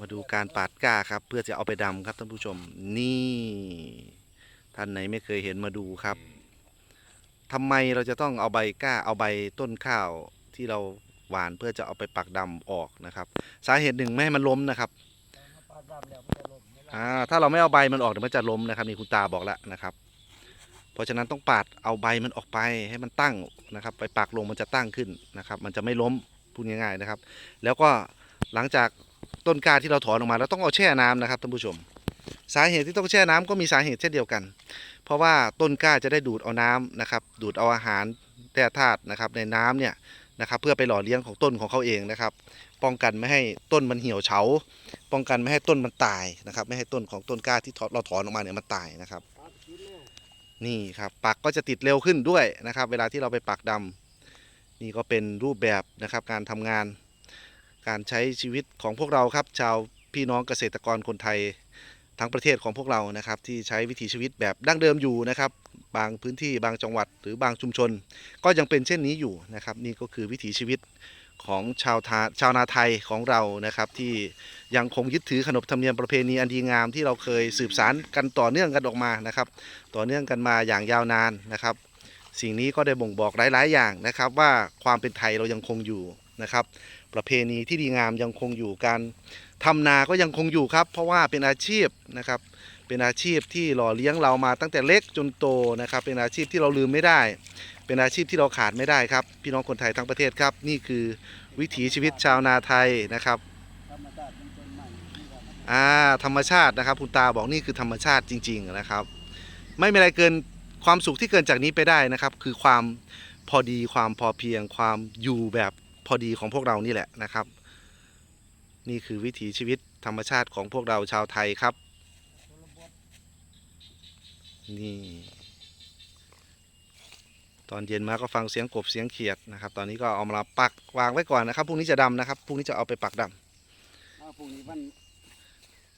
มาดูการปาดก้าครับ เพื่อจะเอาไปดำครับท่านผู้ชม นี่ท่านไหนไม่เคยเห็นมาดูครับทำไมเราจะต้องเอาใบก้าเอาใบต้นข้าวที่เราหวานเพื่อจะเอาไปปักดำออกนะครับ สาเหตุหนึ่งไม่ให้มันล้มนะครับอ่าถ้าเราไม่เอาใบมันออกเดี๋ยวมันจะล้มนะครับนี่คุณตาบอกแล้วนะครับ เพราะฉะนั้นต้องปาดเอาใบมันออกไปให้มันตั้งนะครับ ไปปักลงมันจะตั้งขึ้นนะครับ มันจะไม่ล้มพูดง่ายๆนะครับ แล้วก็ หลังจากต้นกล้าที่เราถอนออกมาเราต้องเอาแช่น้ำนะครับท่านผู้ชม สาเหตุที่ต้องแช่น้ำก็มีสาเหตุเช่นเดียวกัน เพราะว่าต้นกล้าจะได้ดูดเอาน้ำนะครับ ดูดเอาอาหารแร่ธาตุนะครับในน้ำเนี่ยนะครับเพื่อไปหล่อเลี้ยงของต้นของเขาเองนะครับ ป้องกันไม่ให้ต้นมันเหี่ยวเฉา ป้องกันไม่ให้ต้นมันตายนะครับ ไม่ให้ต้นของต้นกล้าที่เราถอนออกมาเนี่ยมันตายนะครับ นี่ครับปักก็จะติดเร็วขึ้นด้วยนะครับ เวลาที่เราไปปักดำนี่ก็เป็นรูปแบบนะครับการทำงาน การใช้ชีวิตของพวกเราครับ ชาวพี่น้องเกษตรกรคนไทยทั้งประเทศของพวกเรานะครับ ที่ใช้วิถีชีวิตแบบดั้งเดิมอยู่นะครับ บางพื้นที่บางจังหวัดหรือบางชุมชน ก็ยังเป็นเช่นนี้อยู่นะครับ นี่ก็คือวิถีชีวิตของชาวทาชาวนาไทยของเรานะครับ ที่ยังคงยึดถือขนบธรรมเนียมประเพณีอันดีงามที่เราเคยสืบสานกันต่อเนื่องกันออกมานะครับ ต่อเนื่องกันมาอย่างยาวนานนะครับ สิ่งนี้ก็ได้บ่งบอกหลาย ๆ อย่างนะครับ ว่าความเป็นไทยเรายังคงอยู่นะครับ ประเพณีที่ดีงามยังคงอยู่การทำนาก็ยังคงอยู่ครับ เพราะว่าเป็นอาชีพนะครับ เป็นอาชีพที่หล่อเลี้ยงเรามาตั้งแต่เล็กจนโตนะครับ เป็นอาชีพที่เราลืมไม่ได้ เป็นอาชีพที่เราขาดไม่ได้ครับ พี่น้องคนไทยทั้งประเทศครับ นี่คือวิถีชีวิตชาวนาไทยนะครับธรรมชาติมันเป็นใหม่ที่ว่ามันอ่าธรรมชาตินะครับคุณตาบอกนี่คือธรรมชาติจริง ๆนะครับ ไม่มีอะไรเกินความสุขที่เกินจากนี้ไปได้นะครับ คือความพอดีความพอเพียงความอยู่แบบ พอดีของพวกเรานี่แหละนะครับ นี่คือวิถีชีวิตธรรมชาติของพวกเราชาวไทยครับชนบทนี่ ตอนเย็นมาก็ฟังเสียงกบเสียงเขียดนะครับ ตอนนี้ก็เอามาปักวางไว้ก่อนนะครับพรุ่งนี้จะดำนะครับพรุ่งนี้จะเอาไปปักดำอ้าวพรุ่งนี้มัน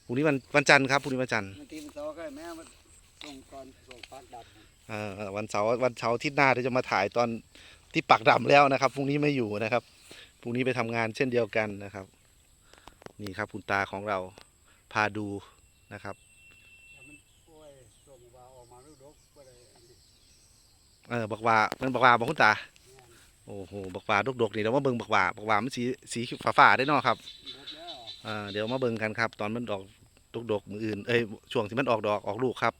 พรุ่งนี้วันวันจันทร์ครับพรุ่งนี้วันจันทร์มันทีมันเสาร์ก็ให้แม่มันส่งก่อนส่งปาดดำเอ่อวันเสาร์วันเสาร์อาที่หน้าเดี๋ยวจะมาถ่ายตอนที่ปักดำแล้วนะครับพรุ่งนี้ไม่อยู่นะครับ พรุ่งนี้ไปทำงานเช่นเดียวกันนะครับ นี่ครับคุณตาของเราพาดูนะครับเออบักว่ามันบักว่าบอกคุณตาโอ้โหบักว่าดกๆนี่เรามาเบิ่งบักว่าบักว่ามันสีสีฟ้าได้นาะครับเอ่อเดี๋ยวมาเบิ่งกันครับ ตอนมันออกดกๆมืออื่นเอ้ยช่วงที่มันออกดอกออกลูกครับ